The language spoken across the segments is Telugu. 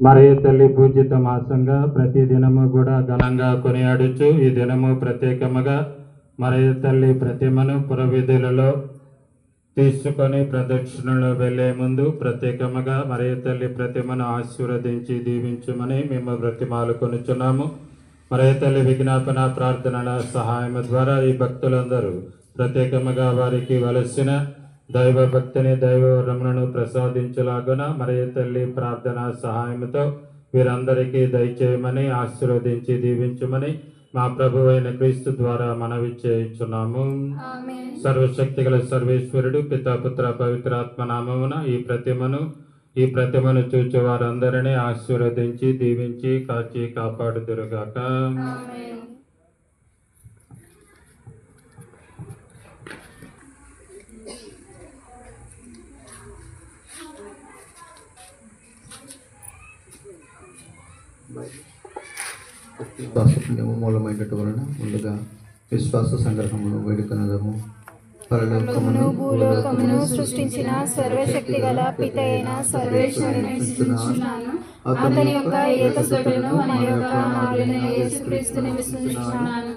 మరియు తల్లి పూజిత మాసంగా ప్రతి దినము కూడా ఘనంగా కొనియాడుచు ఈ దినము ప్రత్యేకముగా మరియు తల్లి ప్రతిమను పురవిధులలో తీసుకొని ప్రదక్షిణలో వెళ్ళే ముందు ప్రత్యేకముగా మరియు తల్లి ప్రతిమను ఆశీర్వదించి దీవించమని మేము బ్రతిమాలు కొనుచున్నాము. మరియు తల్లి విజ్ఞాపన ప్రార్థనల సహాయం ద్వారా ఈ భక్తులందరూ ప్రత్యేకముగా వారికి వలసిన దైవ భక్తిని దైవ వరములను ప్రసాదించలాగున మరియు తల్లి ప్రార్థన సహాయంతో వీరందరికీ దయచేయమని ఆశీర్వదించి దీవించమని మా ప్రభు అయిన క్రీస్తు ద్వారా మనవి చేయించున్నాము సర్వశక్తి గల సర్వేశ్వరుడు పితాపుత్ర పవిత్రాత్మ నామమున ఈ ప్రతిమను ఈ ప్రతిమను చూచే వారందరినీ ఆశీర్వదించి దీవించి కాచి కాపాడుదురుగాక. విశ్వాసపుణ్యము మూలమైనటు వలన ముందుగా విశ్వాస సంగ్రహమును వేడుకనదము. పరలోకమును భూలోకమును సృష్టించిన సర్వశక్తి గల పిత అయిన సర్వేశ్వరుని అతని యొక్క ఏకసుతులను మన యొక్క నాలుని యేసుక్రీస్తుని విశ్వసిస్తున్నాను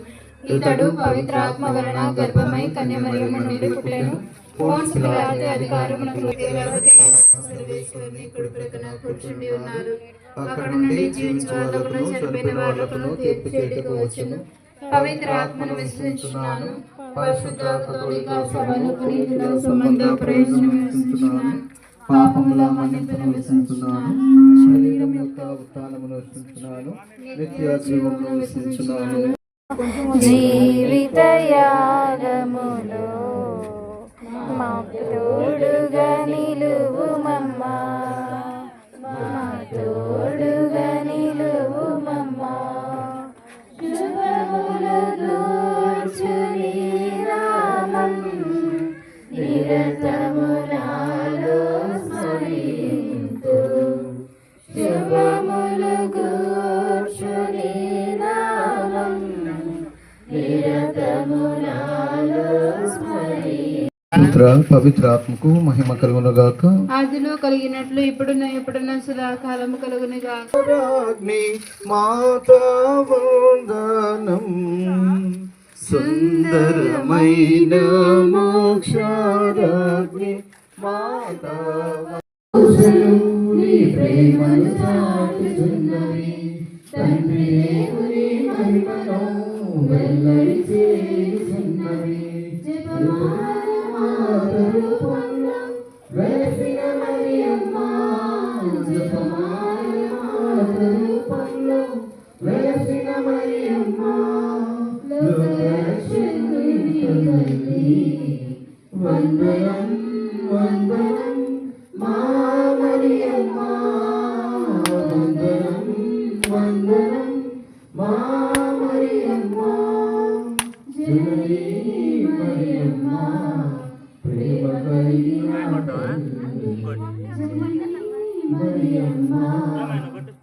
ఇతడు పవిత్రాత్మ వలన గర్భమై కన్యమరియము నుండి పుట్టెను పోన్స్ కుడి ప్రక్కన కూర్చుండి ఉన్నారు అక్కడ నుండి జీవించే వాళ్ళకును చనిపోయిన వాళ్ళకును తీర్పు చేయటకు వచ్చును. పవిత్ర ఆత్మను విశ్వసించున్నాను. పరిశుద్ధ కథోలిక సభను పునీతుల సంబంధ ప్రయోజనం పాపముల మన్నింపును శరీరం యొక్క ఉత్థానమును విశ్వసించున్నాను నిత్య జీవమును విశ్వసించున్నాను. జీవిత యాగములో మాకు తోడుగా నిలువు మమ్మా మా తోడుగా నిలువు శుభములు నిరతము నాలో పుత్ర పవిత్ర ఆత్మకు మహిమ కలుగునుగాక. ఆదిలో కలిగినట్లు ఇప్పుడున్న ఇప్పుడున్న సదాకాలము కలుగునుగా రాజ్ఞి మాతా వందనం సుందరమైన మోక్షారాజ్ఞి మాతా ప్రేమను చాటుచున్నవి తండ్రి దేవుని మహిమను వెల్లడి చేయుచున్నవి వెలసిన మరియమ్మ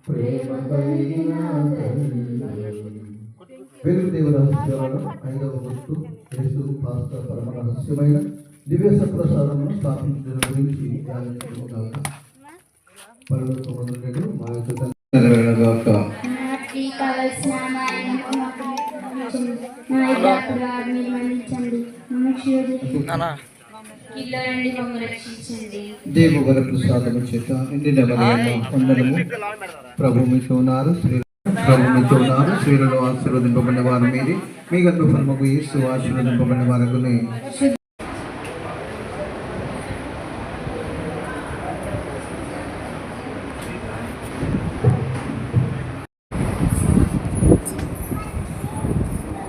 ప్రేమ కలిగిన తల్లి. వెలుగు దేవరహస్యాలను ఐదవ గుర్తు యేసు పాస్త పరమ రహస్యమైన దివ్య సప్రసాదమును స్థాపించడం గురించి ధ్యానించుకున్నాక మా యొక్క కిల్లో నుండి మమ్మల్ని రక్షించండి దేవు వర ప్రసాదము చేత నిండిన వందనము. ప్రభు మీతో ఉన్నారు స్త్రీ ప్రభు మీతో ఉన్నారు స్త్రీలలో ఆశీర్వదింపబడిన వారు మీది మీ గర్భ ఫలముకు యేసు ఆశీర్వదింపబడిన వారకుని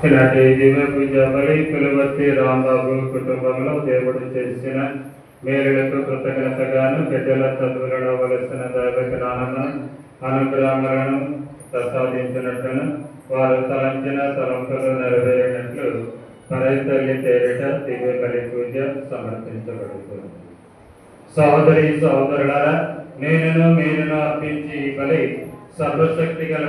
ఇలాంటి దివ్య పూజ బలి కులవర్తి రాంబాబు కుటుంబంలో దేవుడు చేసిన మేలులకు కృతజ్ఞతగాను పెద్దల చదువులలో వలసిన దైవ జ్ఞానమును అనుగ్రహములను ప్రసాదించినట్లును వారు తలంచిన తలంపులు నెరవేరినట్లు పరైతల్లి తేరిట దివ్య బలి పూజ సమర్పించబడుతుంది. సహోదరి సహోదరులారా నేనును మీరును అర్పించి ఈ బలి సర్వశక్తి గల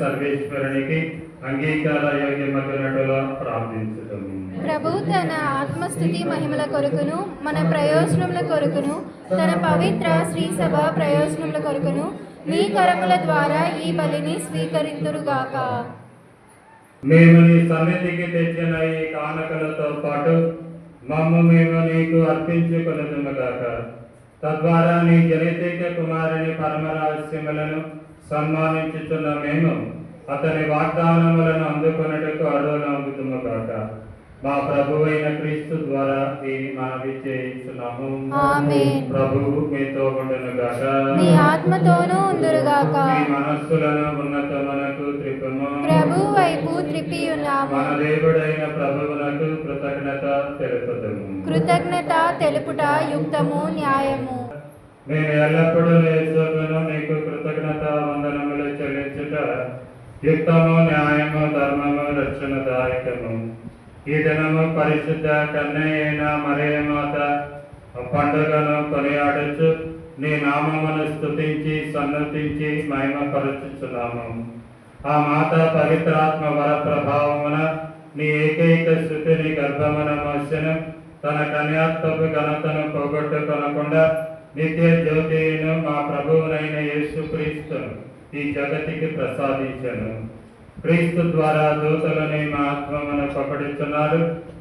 సర్వేశ్వరునికి అంగీకార యోగ్యమగినట్టుగా ప్రార్థించుతుంది ప్రభు తన ఆత్మస్థుతి మహిమల కొరకును మన ప్రయోజనముల కొరకును తన పవిత్ర శ్రీ సభ ప్రయోజనముల కొరకును మీ కరముల ద్వారా ఈ బలిని స్వీకరింతురుగాక. మేము నీ సన్నిధికి తెచ్చిన ఈ కానుకలతో పాటు మమ్ము మేము నీకు అర్పించుకొనుదుముగాక తద్వారా నీ జనితైక కుమారుని పరమ రహస్యములను సన్మానించుచున్న మేము అతని వాగ్దానములను అందుకొనుటకు అర్హులవుతుముగాక మా ప్రభువైన క్రీస్తు ద్వారా ఈ మనవి చేయించున్నాము. ప్రభువు మీతో ఉండునుగాక. మీ ఆత్మతోనూ ఉందురుగాక మీ మనస్సులను ఉన్నతమునకు త్రిపుము. ప్రభు వైపు త్రిప్పి ఉన్నాము మన దేవుడైన ప్రభువునకు కృతజ్ఞత తెలుపుదము. కృతజ్ఞత తెలుపుట యుక్తము న్యాయము. మేము ఎల్లప్పుడూ యుక్తము న్యాయము ధర్మము రక్షణదాయకము. ఈ దినము పరిశుద్ధ కన్నయ్యైన మరే మాత పండుగను కొనియాడుచు నీ నామమును స్తుతించి సన్నతించి మహిమపరచుచున్నాము. ఆ మాత పవిత్రాత్మ వర ప్రభావమున నీ ఏకైక శృతిని గర్భమున మోసెను. తన కన్యాత్మపు ఘనతను పోగొట్టుకొనకుండా నిత్య జ్యోతిను మా ప్రభువునైన యేసుక్రీస్తును. ఈ జగతికి ప్రసాదించను. క్రీస్తు ద్వారా దూతలని మా ఆత్మమును పకడుచున్నారు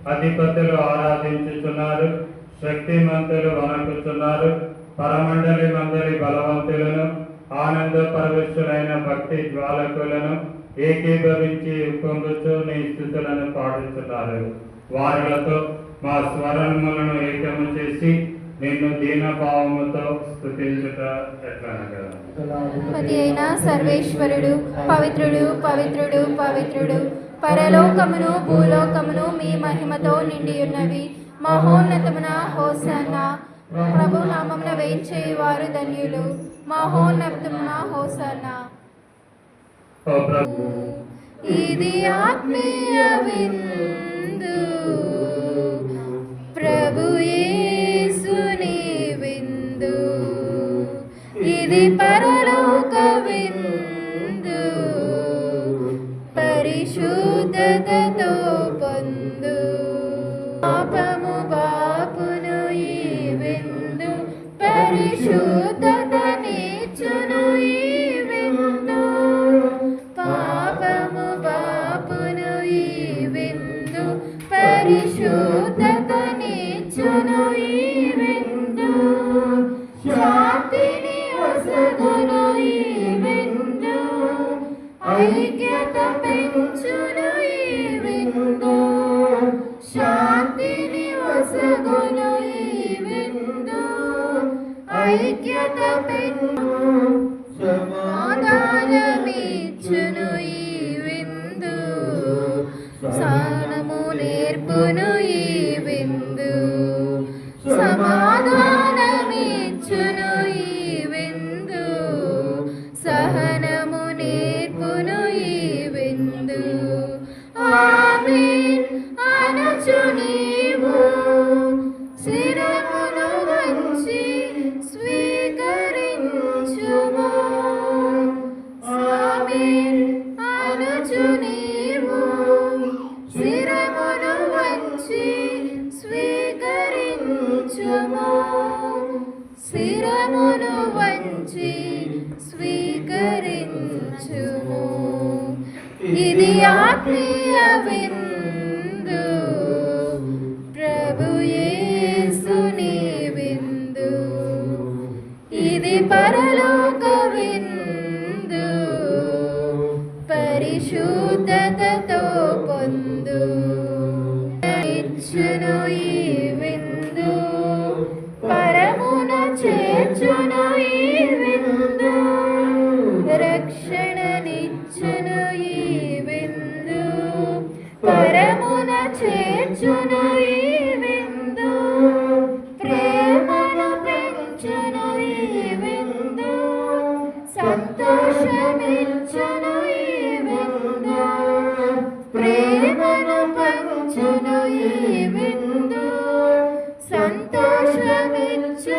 అధిపతులు ఆరాధించుచున్నారు. శక్తిమంతులు వణకుచున్నారు. పరమండలి మందలి బలవంతులను ఆనంద పరవశులైన భక్తి జ్వాలకులను ఏకీభవించి ఉప్పొంగుచు నీ స్థుతులను పాడుతున్నారు వారిలతో మా స్వరములను ఏకము చేసి నిన్ను దీనభావముతో స్థుతించుట ఎట్లనగా పతి అయిన సర్వేశ్వరుడు పవిత్రుడు పవిత్రుడు పవిత్రుడు. పరలోకమును భూలోకమును మీ మహిమతో నిండి ఉన్నవి మహోన్నతమున హోసన్న. ప్రభు నామమున వేయించేవారు ధన్యులు. మహోన్నతమున హోసన్న. ఇది ఆత్మీయ విందు. ஐக்கியத பின் ఇది ఆత్మీయ విందు చేర్చును ఈ విందు ప్రేమను పెంచును ఈ విందు సంతోషమిచ్చును ఈ విందు ప్రేమను ఈ విందు సంతోషమిచ్చును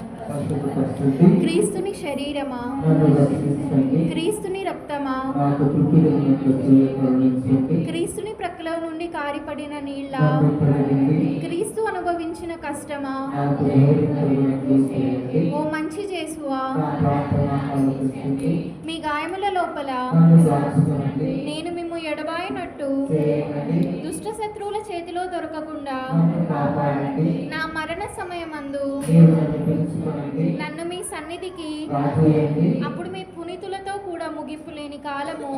క్రీస్తుని శరీరమా. క్రీస్తుని రక్తమా. క్రీస్తుని ప్రక్కలో నుండి కారిపడిన నీళ్ళ. క్రీస్తు అనుభవించిన కష్టమా. ఓ మంచి చేసువా. మీ గాయముల లోపల. నేను మిమ్ము ఎడబాయినట్టు. దుష్ట శత్రువుల చేతిలో దొరకకుండా. నా మరణ సమయమందు నన్ను మీ సన్నిధికి. అప్పుడు మీ పునీతులతో కూడా ముగింపు లేని కాలము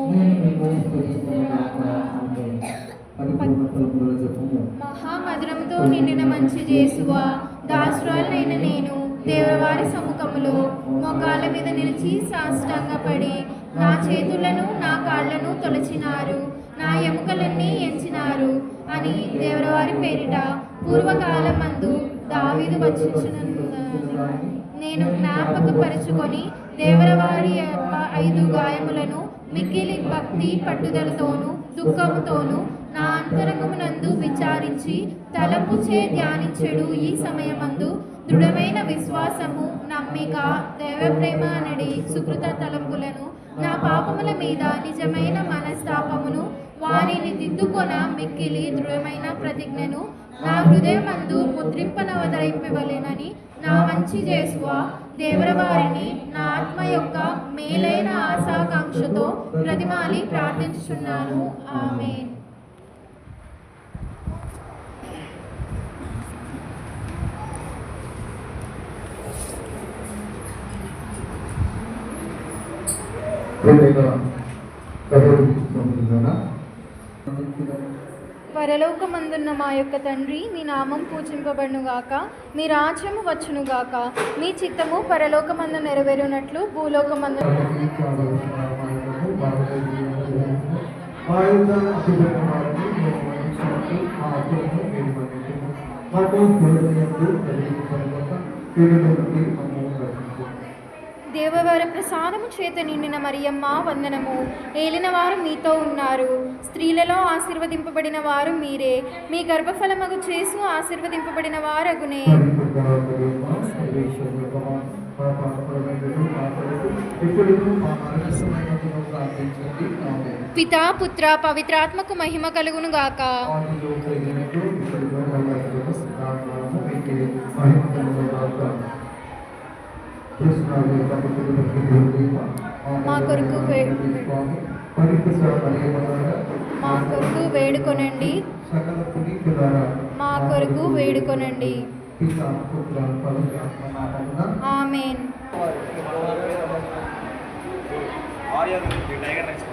మహామధురముతో నిండిన మంచి చేసువా దాసురాలైన నేను దేవవారి సముఖములో మోకాళ్ళ మీద నిలిచి సాష్టాంగపడి నా చేతులను నా కాళ్ళను తొలచినారు. నా ఎముకలన్నీ ఎంచినారు అని దేవరవారి పేరిట పూర్వకాలమందు దావీదు వచ్చిన నేను జ్ఞాపకపరుచుకొని దేవరవారి యొక్క ఐదు గాయములను మిక్కిలి భక్తి పట్టుదలతోనూ దుఃఖముతోనూ నా అంతరంగమునందు విచారించి తలపుచే ధ్యానించెడు ఈ సమయమందు దృఢమైన విశ్వాసము నమ్మిక దైవప్రేమ అనడి సుకృత తలంపులను నా పాపముల మీద నిజమైన మనస్తాపమును వారిని దిద్దుకొన మిక్కిలి దృఢమైన ప్రతిజ్ఞను నా హృదయమందు ముద్రింపనవదరింపవలెనని నా మంచి చేసువా దేవరవారిని నా ఆత్మ యొక్క మేలైన ఆశాకాంక్షతో ప్రతిమాలి ప్రార్థించుచున్నాను. ఆమె పరలోకమందున్న మా యొక్క తండ్రి మీ నామం పూజింపబడునుగాక మీ రాజ్యము వచ్చునుగాక మీ చిత్తము పరలోకమందు నెరవేరునట్లు భూలోకమందు. మాకు దేవవారి ప్రసాదము చేత నిండిన మరియమ్మ వందనము. ఏలినవారు మీతో ఉన్నారు. స్త్రీలలో ఆశీర్వదింపబడిన వారు మీరే. మీ గర్భఫలమగు చేసు ఆశీర్వదింపబడిన వారగునే. పితా పుత్ర పవిత్రాత్మకు మహిమ కలుగును గాక. మహిమ కలుగును గాక. కృష్ణాది పవిత్రులకు దేవుడైన మా కొరకు మా కొరకు వేడుకొనండి. మా కొరకు వేడుకొనండి. పితా ఆమెన్ టైగర్ నెక్స్ట్.